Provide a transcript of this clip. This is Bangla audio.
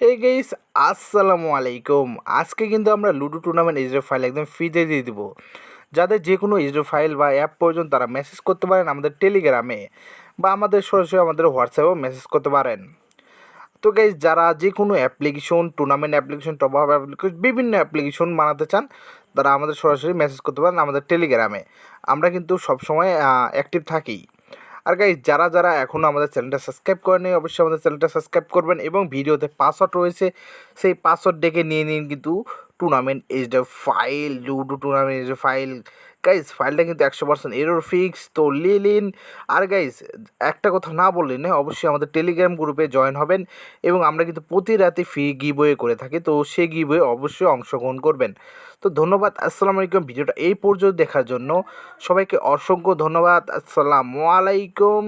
হে গেইস আসসালামু আলাইকুম। আজকে কিন্তু আমরা লুডো টুর্নামেন্ট ইজরো ফাইল একদম ফ্রিতে দিয়ে দিব। যাদের যে কোনো ইজরো ফাইল বা অ্যাপ প্রয়োজন তারা মেসেজ করতে পারেন আমাদের টেলিগ্রামে বা আমাদের সরাসরি আমাদের হোয়াটসঅ্যাপেও মেসেজ করতে পারেন। তো গাইজ যারা যে কোনো application tournament application top up application বিভিন্ন অ্যাপ্লিকেশন বানাতে চান, তারা আমাদের সরাসরি মেসেজ করতে পারেন আমাদের টেলিগ্রামে আমরা কিন্তু সবসময় অ্যাক্টিভ থাকি। আর গাইজ যারা যারা এখনও আমাদের চ্যানেলটা সাবস্ক্রাইব করেনি অবশ্যই আমাদের চ্যানেলটা সাবস্ক্রাইব করবেন এবং ভিডিওতে পাসওয়ার্ড রয়েছে, সেই পাসওয়ার্ড ডেকে নিয়ে নিন কিন্তু টুর্নামেন্ট ডে ফাইল লুডো টুর্নামেন্ট এজ ফাইল গাইজ ফাইলটা কিন্তু একশো পার্সেন্ট এরোর ফিক্স তো লিলিন আর গাইজ একটা কথা না বললেন না অবশ্যই আমাদের টেলিগ্রাম গ্রুপে জয়েন হবেন এবং আমরা কিন্তু প্রতি রাতে গি গিবয়ে করে থাকি, তো সেই গিবয়ে অবশ্যই অংশগ্রহণ করবেন। তো ধন্যবাদ, আসসালামু আলাইকুম। ভিডিওটা এই পর্যন্ত দেখার জন্য সবাইকে অসংখ্য ধন্যবাদ। আসসালামু আলাইকুম।